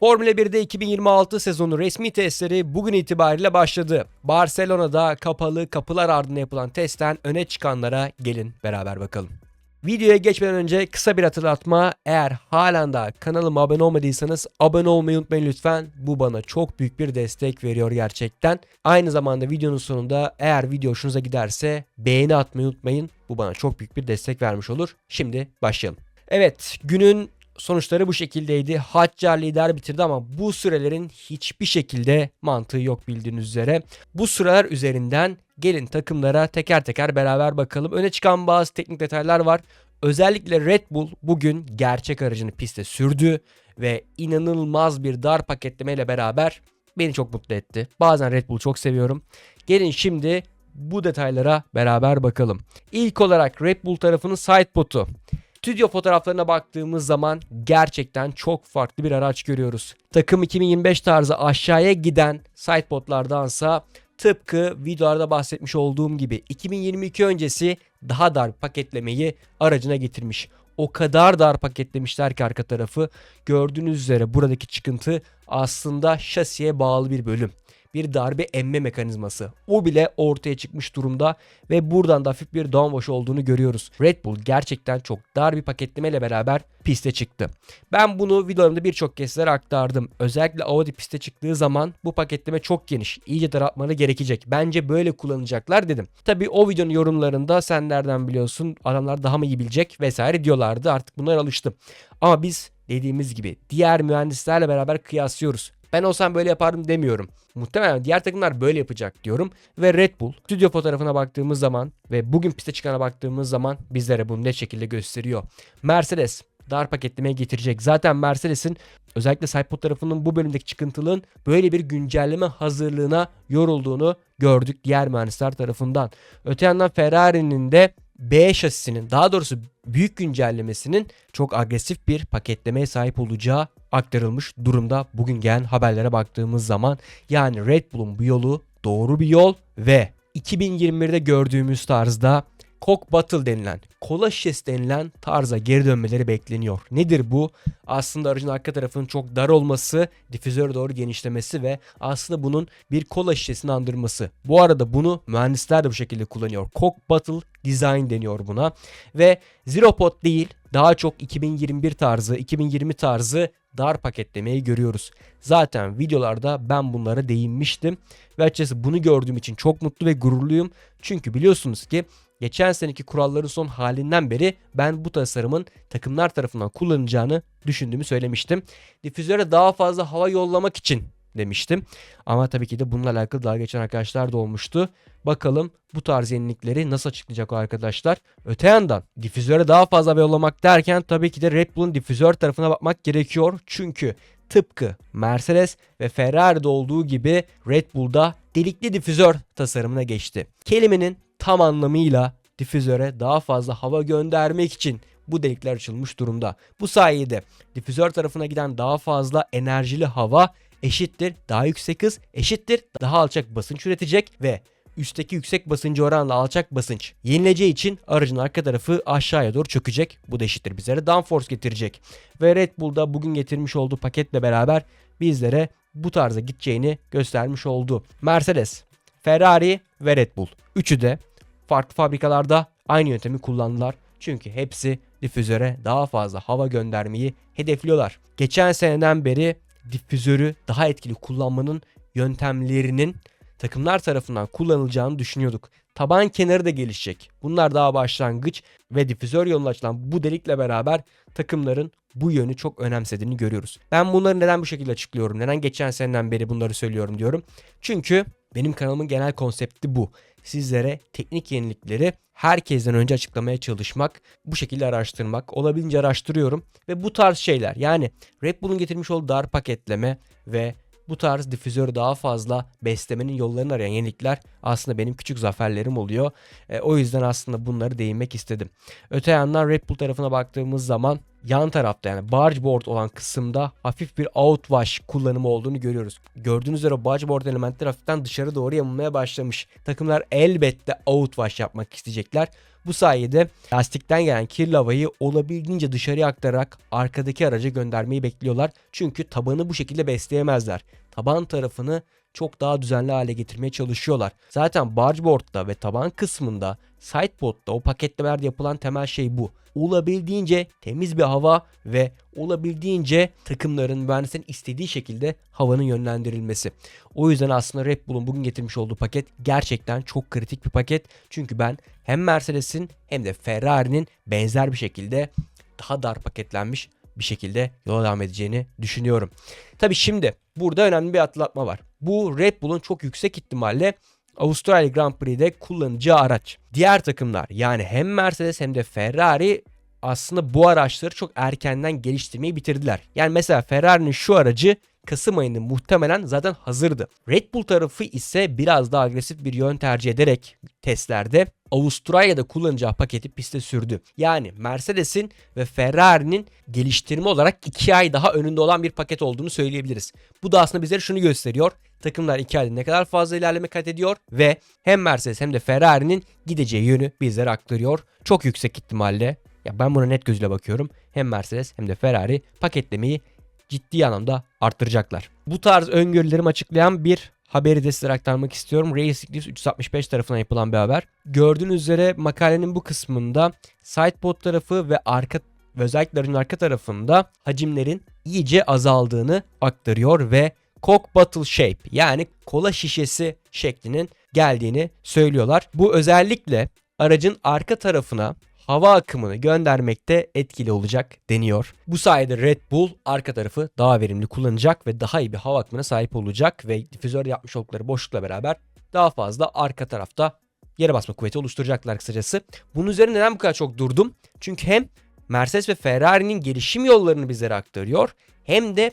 Formula 1'de 2026 sezonu resmi testleri bugün itibariyle başladı. Barcelona'da kapalı kapılar ardında yapılan testten öne çıkanlara gelin beraber bakalım. Videoya geçmeden önce kısa bir hatırlatma. Eğer halen daha kanalıma abone olmadıysanız abone olmayı unutmayın lütfen. Bu bana çok büyük bir destek veriyor gerçekten. Aynı zamanda videonun sonunda eğer video hoşunuza giderse beğeni atmayı unutmayın. Bu bana çok büyük bir destek vermiş olur. Şimdi başlayalım. Evet günün sonuçları bu şekildeydi. Haccar lider bitirdi ama bu sürelerin hiçbir şekilde mantığı yok bildiğiniz üzere. Bu süreler üzerinden gelin takımlara teker teker beraber bakalım. Öne çıkan bazı teknik detaylar var. Özellikle Red Bull bugün gerçek aracını piste sürdü ve inanılmaz bir dar paketlemeyle beraber beni çok mutlu etti. Bazen Red Bull'u çok seviyorum. Gelin şimdi bu detaylara beraber bakalım. İlk olarak Red Bull tarafının sidepod'u. Stüdyo fotoğraflarına baktığımız zaman gerçekten çok farklı bir araç görüyoruz. Takım 2025 tarzı aşağıya giden sidepodlardansa tıpkı videolarda bahsetmiş olduğum gibi 2022 öncesi daha dar paketlemeyi aracına getirmiş. O kadar dar paketlemişler ki arka tarafı gördüğünüz üzere buradaki çıkıntı aslında şasiye bağlı bir bölüm bir darbe emme mekanizması. O bile ortaya çıkmış durumda ve buradan da hafif bir downwash olduğunu görüyoruz. Red Bull gerçekten çok dar bir paketlemeyle beraber piste çıktı. Ben bunu videolarımda birçok kez sizlere aktardım. Özellikle Audi piste çıktığı zaman bu paketleme çok geniş. İyice daraltmaları gerekecek. Bence böyle kullanacaklar dedim. Tabi o videonun yorumlarında sen nereden biliyorsun adamlar daha mı iyi bilecek vesaire diyorlardı. Artık bunlara alıştım. Ama biz dediğimiz gibi diğer mühendislerle beraber kıyaslıyoruz. Ben olsam böyle yapardım demiyorum. Muhtemelen diğer takımlar böyle yapacak diyorum. Ve Red Bull stüdyo fotoğrafına baktığımız zaman ve bugün piste çıkana baktığımız zaman bizlere bunu net şekilde gösteriyor. Mercedes dar paketlemeye getirecek. Zaten Mercedes'in özellikle Sidepod tarafının bu bölümdeki çıkıntılığın böyle bir güncelleme hazırlığına yorulduğunu gördük diğer mühendisler tarafından. Öte yandan Ferrari'nin de B şasisinin daha doğrusu büyük güncellemesinin çok agresif bir paketlemeye sahip olacağı aktarılmış durumda bugün gelen haberlere baktığımız zaman. Yani Red Bull'un bu yolu doğru bir yol ve 2021'de gördüğümüz tarzda Coke Bottle denilen, kola şişesi denilen tarza geri dönmeleri bekleniyor. Nedir bu? Aslında aracın arka tarafının çok dar olması, difüzöre doğru genişlemesi ve aslında bunun bir kola şişesini andırması. Bu arada bunu mühendisler de bu şekilde kullanıyor. Coke Bottle Design deniyor buna. Ve Zero Pot değil, daha çok 2021 tarzı, 2020 tarzı dar paketlemeyi görüyoruz. Zaten videolarda ben bunlara değinmiştim ve açıkçası bunu gördüğüm için çok mutlu ve gururluyum. Çünkü biliyorsunuz ki geçen seneki kuralların son halinden beri ben bu tasarımın takımlar tarafından kullanılacağını düşündüğümü söylemiştim. Difüzöre daha fazla hava yollamak için demiştim. Ama tabii ki de bununla alakalı daha geçen arkadaşlar da olmuştu. Bakalım bu tarz yenilikleri nasıl açıklayacak o arkadaşlar. Öte yandan difüzöre daha fazla yollamak derken tabii ki de Red Bull'un difüzör tarafına bakmak gerekiyor. Çünkü tıpkı Mercedes ve Ferrari'de olduğu gibi Red Bull'da delikli difüzör tasarımına geçti. Kelimenin tam anlamıyla difüzöre daha fazla hava göndermek için bu delikler açılmış durumda. Bu sayede difüzör tarafına giden daha fazla enerjili hava eşittir daha yüksek hız eşittir daha alçak basınç üretecek ve üstteki yüksek basıncı oranla alçak basınç yenileceği için aracın arka tarafı aşağıya doğru çökecek. Bu da eşittir bizlere downforce getirecek. Ve Red Bull'da bugün getirmiş olduğu paketle beraber bizlere bu tarza gideceğini göstermiş oldu. Mercedes, Ferrari ve Red Bull. Üçü de farklı fabrikalarda aynı yöntemi kullandılar. Çünkü hepsi difüzöre daha fazla hava göndermeyi hedefliyorlar. Geçen seneden beri difüzörü daha etkili kullanmanın yöntemlerinin takımlar tarafından kullanılacağını düşünüyorduk. Taban kenarı da gelişecek. Bunlar daha başlangıç ve difüzör yoluna açılan bu delikle beraber takımların bu yönü çok önemsediğini görüyoruz. Ben bunları neden bu şekilde açıklıyorum? Neden geçen seneden beri bunları söylüyorum diyorum. Çünkü benim kanalımın genel konsepti bu. Sizlere teknik yenilikleri herkesten önce açıklamaya çalışmak, bu şekilde araştırmak. Olabildiğince araştırıyorum ve bu tarz şeyler yani Red Bull'un getirmiş olduğu dar paketleme ve bu tarz difüzörü daha fazla beslemenin yollarını arayan yenilikler aslında benim küçük zaferlerim oluyor. E, o yüzden aslında bunları değinmek istedim. Öte yandan Red Bull tarafına baktığımız zaman yan tarafta yani bargeboard olan kısımda hafif bir outwash kullanımı olduğunu görüyoruz. Gördüğünüz üzere bargeboard elementler hafiften dışarı doğru yamulmaya başlamış. Takımlar elbette outwash yapmak isteyecekler. Bu sayede lastikten gelen kirli havayı olabildiğince dışarıya aktararak arkadaki araca göndermeyi bekliyorlar. Çünkü tabanı bu şekilde besleyemezler. Taban tarafını çok daha düzenli hale getirmeye çalışıyorlar. Zaten bargeboard'da ve taban kısmında sideboard'da o paketlemelerde yapılan temel şey bu. Olabildiğince temiz bir hava ve olabildiğince takımların mühendislerin istediği şekilde havanın yönlendirilmesi. O yüzden aslında Red Bull'un bugün getirmiş olduğu paket gerçekten çok kritik bir paket. Çünkü ben hem Mercedes'in hem de Ferrari'nin benzer bir şekilde daha dar paketlenmiş bir şekilde yola devam edeceğini düşünüyorum. Tabi şimdi burada önemli bir hatırlatma var. Bu Red Bull'un çok yüksek ihtimalle Avustralya Grand Prix'de kullanacağı araç. Diğer takımlar yani hem Mercedes hem de Ferrari aslında bu araçları çok erkenden geliştirmeyi bitirdiler. Yani mesela Ferrari'nin şu aracı Kasım ayında muhtemelen zaten hazırdı. Red Bull tarafı ise biraz daha agresif bir yön tercih ederek testlerde Avustralya'da kullanacağı paketi piste sürdü. Yani Mercedes'in ve Ferrari'nin geliştirme olarak 2 ay daha önünde olan bir paket olduğunu söyleyebiliriz. Bu da aslında bizlere şunu gösteriyor. Takımlar 2 ayda ne kadar fazla ilerleme kat ediyor ve hem Mercedes hem de Ferrari'nin gideceği yönü bizlere aktarıyor. Çok yüksek ihtimalle ya ben buna net gözüyle bakıyorum. Hem Mercedes hem de Ferrari paketlemeyi ciddi anlamda arttıracaklar. Bu tarz öngörülerimi açıklayan bir haberi de size aktarmak istiyorum. Racing News 365 tarafından yapılan bir haber. Gördüğünüz üzere makalenin bu kısmında sidepod tarafı ve arka özellikle aracın arka tarafında hacimlerin iyice azaldığını aktarıyor ve Coke Bottle Shape yani kola şişesi şeklinin geldiğini söylüyorlar. Bu özellikle aracın arka tarafına hava akımını göndermekte etkili olacak deniyor. Bu sayede Red Bull arka tarafı daha verimli kullanacak ve daha iyi bir hava akımına sahip olacak ve difüzör yapmış oldukları boşlukla beraber daha fazla arka tarafta yere basma kuvveti oluşturacaklar kısacası. Bunun üzerine neden bu kadar çok durdum? Çünkü hem Mercedes ve Ferrari'nin gelişim yollarını bizlere aktarıyor hem de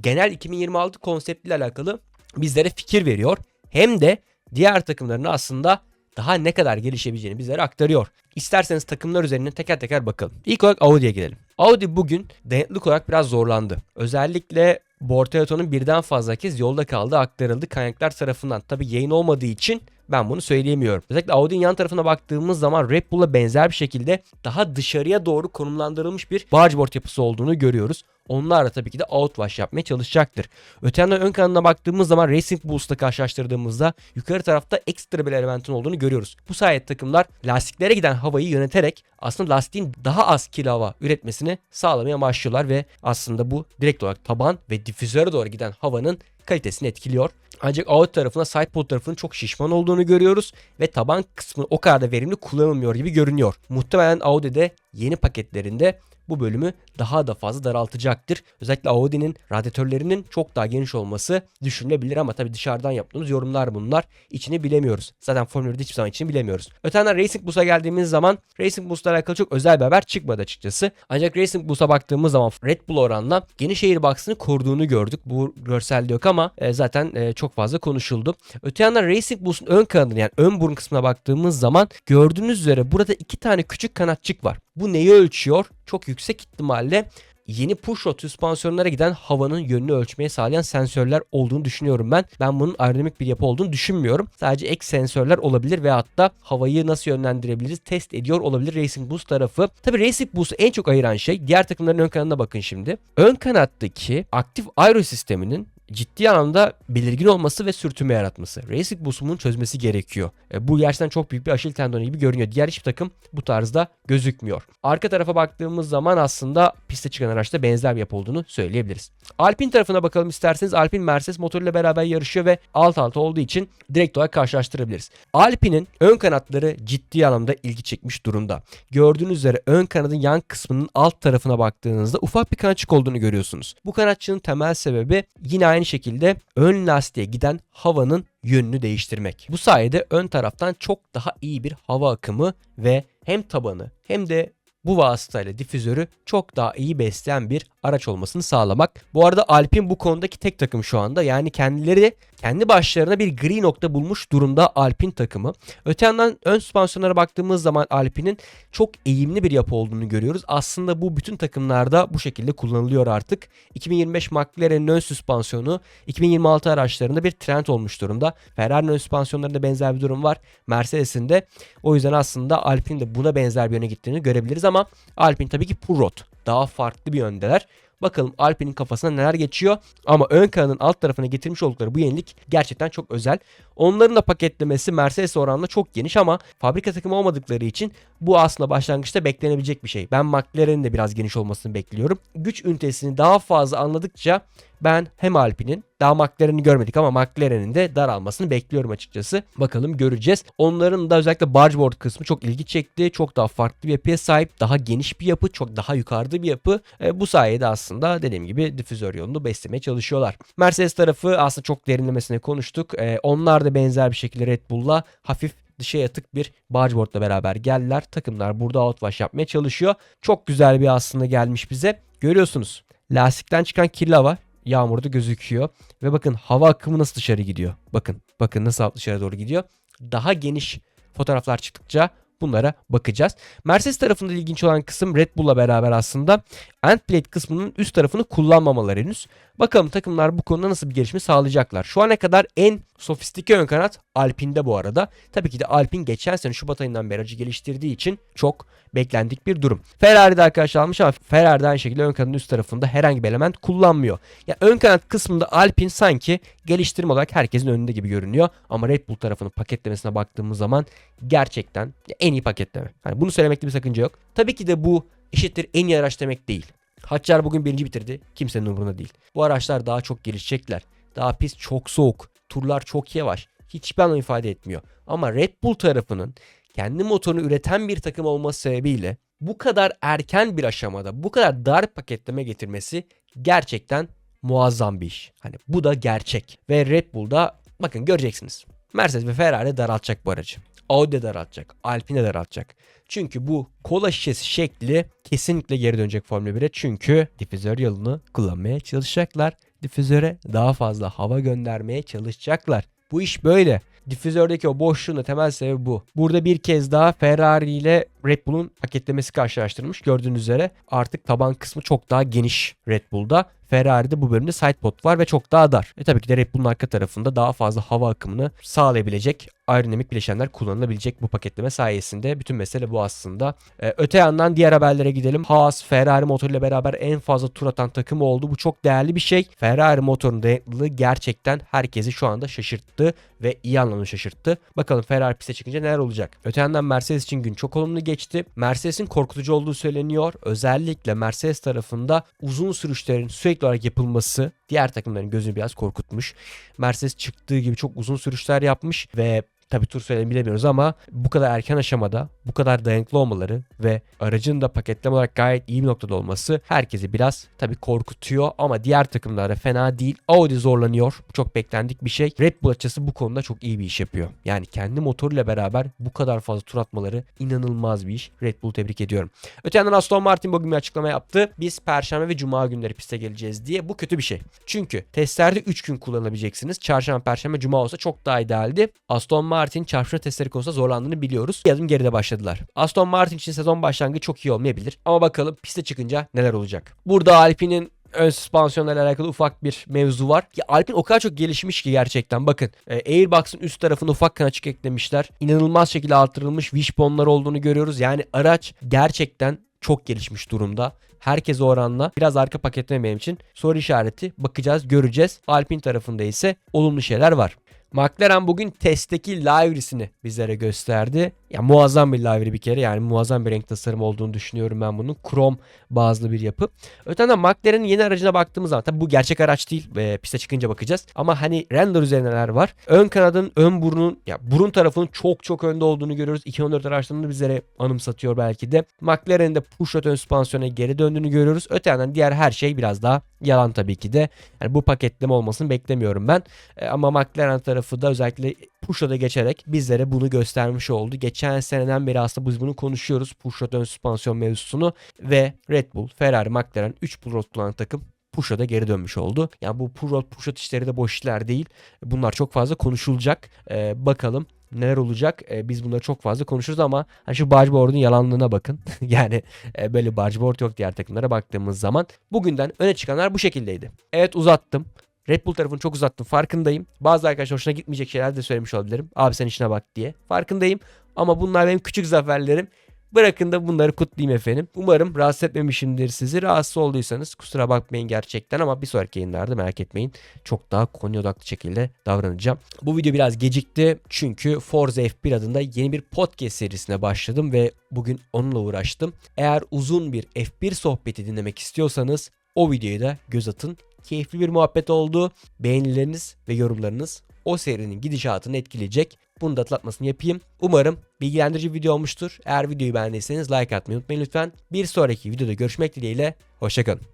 genel 2026 konseptiyle alakalı bizlere fikir veriyor. Hem de diğer takımların aslında daha ne kadar gelişebileceğini bizlere aktarıyor. İsterseniz takımlar üzerinden teker teker bakalım. İlk olarak Audi'ye gelelim. Audi bugün dayanıklık olarak biraz zorlandı. Özellikle Bortoletto'nun birden fazla kez yolda kaldığı aktarıldı kaynaklar tarafından. Tabi yayın olmadığı için ben bunu söyleyemiyorum. Özellikle Audi'nin yan tarafına baktığımız zaman Red Bull'a benzer bir şekilde daha dışarıya doğru konumlandırılmış bir bargeboard yapısı olduğunu görüyoruz. Onlar da tabii ki de outwash yapmaya çalışacaktır. Öte yandan ön kanalına baktığımız zaman Racing Bulls'la karşılaştırdığımızda yukarı tarafta ekstra bir elementin olduğunu görüyoruz. Bu sayede takımlar lastiklere giden havayı yöneterek aslında lastiğin daha az kilo hava üretmesini sağlamaya başlıyorlar ve aslında bu direkt olarak taban ve difüzöre doğru giden havanın kalitesini etkiliyor. Ancak out tarafına sidepod tarafının çok şişman olduğunu görüyoruz ve taban kısmı o kadar da verimli kullanılmıyor gibi görünüyor. Muhtemelen Audi'de yeni paketlerinde bu bölümü daha da fazla daraltacaktır. Özellikle Audi'nin radyatörlerinin çok daha geniş olması düşünülebilir ama tabii dışarıdan yaptığımız yorumlar bunlar. İçini bilemiyoruz. Zaten Formula 1'de hiçbir zaman içini bilemiyoruz. Öte yandan Racing Bulls'a geldiğimiz zaman Racing Bulls'la alakalı çok özel bir haber çıkmadı açıkçası. Ancak Racing Bulls'a baktığımız zaman Red Bull oranla geniş şehir box'ını koruduğunu gördük. Bu görselde yok ama e, zaten e, çok fazla konuşuldu. Öte yandan Racing Bulls'un ön kanadına yani ön burun kısmına baktığımız zaman gördüğünüz üzere burada iki tane küçük kanatçık var. Bu neyi ölçüyor? Çok yüksek ihtimalle yeni pushrod süspansiyonlara giden havanın yönünü ölçmeye sağlayan sensörler olduğunu düşünüyorum ben. Ben bunun aerodinamik bir yapı olduğunu düşünmüyorum. Sadece ek sensörler olabilir ve hatta havayı nasıl yönlendirebiliriz test ediyor olabilir Racing Boost tarafı. Tabi Racing Boost'u en çok ayıran şey diğer takımların ön kanadına bakın şimdi. Ön kanattaki aktif aero sisteminin ciddi anlamda belirgin olması ve sürtünme yaratması. Racing Boost'un çözmesi gerekiyor. E, bu gerçekten çok büyük bir aşil tendonu gibi görünüyor. Diğer hiçbir takım bu tarzda gözükmüyor. Arka tarafa baktığımız zaman aslında piste çıkan araçta benzer bir yapı olduğunu söyleyebiliriz. Alpine tarafına bakalım isterseniz. Alpine Mercedes motoruyla beraber yarışıyor ve alt alta olduğu için direkt olarak karşılaştırabiliriz. Alpine'in ön kanatları ciddi anlamda ilgi çekmiş durumda. Gördüğünüz üzere ön kanadın yan kısmının alt tarafına baktığınızda ufak bir kanatçık olduğunu görüyorsunuz. Bu kanatçığın temel sebebi yine aynı şekilde ön lastiğe giden havanın yönünü değiştirmek. Bu sayede ön taraftan çok daha iyi bir hava akımı ve hem tabanı hem de bu vasıtayla difüzörü çok daha iyi besleyen bir araç olmasını sağlamak. Bu arada Alpine bu konudaki tek takım şu anda. Yani kendileri kendi başlarına bir gri nokta bulmuş durumda Alpine takımı. Öte yandan ön süspansiyonlara baktığımız zaman Alpine'in çok eğimli bir yapı olduğunu görüyoruz. Aslında bu bütün takımlarda bu şekilde kullanılıyor artık. 2025 McLaren'in ön süspansiyonu 2026 araçlarında bir trend olmuş durumda. Ferrari'nin ön süspansiyonlarında benzer bir durum var. Mercedes'in de. O yüzden aslında Alpine de buna benzer bir yöne gittiğini görebiliriz ama Alpine tabii ki Purrot. Daha farklı bir yöndeler. Bakalım Alpine'in kafasına neler geçiyor. Ama ön kanadın alt tarafına getirmiş oldukları bu yenilik gerçekten çok özel. Onların da paketlemesi Mercedes oranla çok geniş ama fabrika takımı olmadıkları için bu aslında başlangıçta beklenebilecek bir şey. Ben McLaren'in de biraz geniş olmasını bekliyorum. Güç ünitesini daha fazla anladıkça ben hem Alpine'in daha McLaren'i görmedik ama McLaren'in de daralmasını bekliyorum açıkçası. Bakalım göreceğiz. Onların da özellikle bargeboard kısmı çok ilgi çekti. Çok daha farklı bir yapıya sahip. Daha geniş bir yapı. Çok daha yukarıda bir yapı. E, bu sayede aslında dediğim gibi difüzör yolunu beslemeye çalışıyorlar. Mercedes tarafı aslında çok derinlemesine konuştuk. E, onlar da benzer bir şekilde Red Bull'la hafif dışa yatık bir bargeboardla beraber geldiler. Takımlar burada outwash yapmaya çalışıyor. Çok güzel bir aslında gelmiş bize. Görüyorsunuz. Lastikten çıkan kirli hava yağmurda gözüküyor. Ve bakın hava akımı nasıl dışarı gidiyor. Bakın bakın nasıl dışarı doğru gidiyor. Daha geniş fotoğraflar çıktıkça bunlara bakacağız. Mercedes tarafında ilginç olan kısım Red Bull'la beraber aslında end plate kısmının üst tarafını kullanmamaları henüz. Bakalım takımlar bu konuda nasıl bir gelişme sağlayacaklar. Şu ana kadar en sofistike ön kanat Alpine'de bu arada. Tabii ki de Alpine geçen sene Şubat ayından beri aracı geliştirdiği için çok beklendik bir durum. Ferrari'de arkadaşlar almış ama Ferrari'de aynı şekilde ön kanadın üst tarafında herhangi bir element kullanmıyor. Ya ön kanat kısmında Alpine sanki geliştirme olarak herkesin önünde gibi görünüyor. Ama Red Bull tarafının paketlemesine baktığımız zaman gerçekten en iyi paketleme. Hani bunu söylemekte bir sakınca yok. Tabii ki de bu eşittir en iyi araç demek değil. Haçlar bugün birinci bitirdi. Kimsenin umurunda değil. Bu araçlar daha çok gelişecekler. Daha pist çok soğuk. Turlar çok yavaş. Hiçbir anlam ifade etmiyor. Ama Red Bull tarafının kendi motorunu üreten bir takım olması sebebiyle bu kadar erken bir aşamada bu kadar dar paketleme getirmesi gerçekten muazzam bir iş. Hani bu da gerçek. Ve Red Bull'da bakın göreceksiniz. Mercedes ve Ferrari daraltacak bu aracı. Audi daraltacak. Alpine daraltacak. Çünkü bu kola şişesi şekli kesinlikle geri dönecek Formula 1'e. Çünkü difüzör yolunu kullanmaya çalışacaklar. Difüzöre daha fazla hava göndermeye çalışacaklar. Bu iş böyle. Difüzördeki o boşluğun da temel sebebi bu. Burada bir kez daha Ferrari ile Red Bull'un paketlemesi karşılaştırılmış. Gördüğünüz üzere artık taban kısmı çok daha geniş Red Bull'da. Ferrari'de bu bölümde sidepod var ve çok daha dar. E tabii ki de Red Bull'un arka tarafında daha fazla hava akımını sağlayabilecek aerodinamik bileşenler kullanılabilecek bu paketleme sayesinde. Bütün mesele bu aslında. Ee, öte yandan diğer haberlere gidelim. Haas Ferrari motoruyla beraber en fazla tur atan takım oldu. Bu çok değerli bir şey. Ferrari motorunun dayanıklılığı gerçekten herkesi şu anda şaşırttı ve iyi anlamda şaşırttı. Bakalım Ferrari piste çıkınca neler olacak. Öte yandan Mercedes için gün çok olumlu geçti. Mercedes'in korkutucu olduğu söyleniyor. Özellikle Mercedes tarafında uzun sürüşlerin sürekli olarak yapılması diğer takımların gözünü biraz korkutmuş. Mercedes çıktığı gibi çok uzun sürüşler yapmış ve Tabi tur sürelerini bilemiyoruz ama bu kadar erken aşamada bu kadar dayanıklı olmaları ve aracın da paketleme olarak gayet iyi bir noktada olması herkesi biraz tabi korkutuyor ama diğer takımlara fena değil. Audi zorlanıyor. Çok beklendik bir şey. Red Bull açısı bu konuda çok iyi bir iş yapıyor. Yani kendi motoruyla beraber bu kadar fazla tur atmaları inanılmaz bir iş. Red Bull'u tebrik ediyorum. Öte yandan Aston Martin bugün bir açıklama yaptı. Biz perşembe ve cuma günleri piste geleceğiz diye. Bu kötü bir şey. Çünkü testlerde 3 gün kullanabileceksiniz. Çarşamba, perşembe, cuma olsa çok daha idealdi. Aston Martin Martin çarpışma testleri konusunda zorlandığını biliyoruz. Bir geride başladılar. Aston Martin için sezon başlangıcı çok iyi olmayabilir. Ama bakalım piste çıkınca neler olacak. Burada Alpine'in ön süspansiyonla alakalı ufak bir mevzu var. Ya Alpine o kadar çok gelişmiş ki gerçekten. Bakın e, Airbox'ın üst tarafını ufak kanaçık eklemişler. İnanılmaz şekilde artırılmış wishbone'lar olduğunu görüyoruz. Yani araç gerçekten çok gelişmiş durumda. Herkes oranla biraz arka paketleme için soru işareti bakacağız göreceğiz. Alpine tarafında ise olumlu şeyler var. McLaren bugün testteki livery'sini bizlere gösterdi. Ya muazzam bir livery bir kere yani muazzam bir renk tasarım olduğunu düşünüyorum ben bunun. Krom bazlı bir yapı. Öte yandan McLaren'in yeni aracına baktığımız zaman tabi bu gerçek araç değil. E, piste çıkınca bakacağız. Ama hani render üzerinde neler var? Ön kanadın ön burnun ya burun tarafının çok çok önde olduğunu görüyoruz. 2014 araçlarını bizlere anımsatıyor belki de. McLaren'in de pushrod ön süspansiyona geri döndüğünü görüyoruz. Öte yandan diğer her şey biraz daha yalan tabii ki de. Yani bu paketleme olmasını beklemiyorum ben. E, ama McLaren tarafı da özellikle Pushrod'a geçerek bizlere bunu göstermiş oldu. Geçen seneden beri aslında biz bunu konuşuyoruz. Pushrod ön süspansiyon mevzusunu ve Red Bull, Ferrari, McLaren 3 Pushrod kullanan takım Pushrod'a geri dönmüş oldu. Yani bu Pushrod, Pushrod işleri de boş işler değil. Bunlar çok fazla konuşulacak. Ee, bakalım neler olacak. Ee, biz bunları çok fazla konuşuruz ama hani şu bargeboard'un yalanlığına bakın. yani e, böyle bargeboard yok diğer takımlara baktığımız zaman. Bugünden öne çıkanlar bu şekildeydi. Evet uzattım. Red Bull tarafını çok uzattım farkındayım. Bazı arkadaşlar hoşuna gitmeyecek şeyler de söylemiş olabilirim. Abi sen işine bak diye. Farkındayım ama bunlar benim küçük zaferlerim. Bırakın da bunları kutlayayım efendim. Umarım rahatsız etmemişimdir sizi. Rahatsız olduysanız kusura bakmayın gerçekten ama bir sonraki yayınlarda merak etmeyin. Çok daha konu odaklı şekilde davranacağım. Bu video biraz gecikti çünkü Forza F1 adında yeni bir podcast serisine başladım ve bugün onunla uğraştım. Eğer uzun bir F1 sohbeti dinlemek istiyorsanız o videoyu da göz atın. Keyifli bir muhabbet oldu. Beğenileriniz ve yorumlarınız o serinin gidişatını etkileyecek. Bunu da atlatmasını yapayım. Umarım bilgilendirici video olmuştur. Eğer videoyu beğendiyseniz like atmayı unutmayın lütfen. Bir sonraki videoda görüşmek dileğiyle. Hoşçakalın.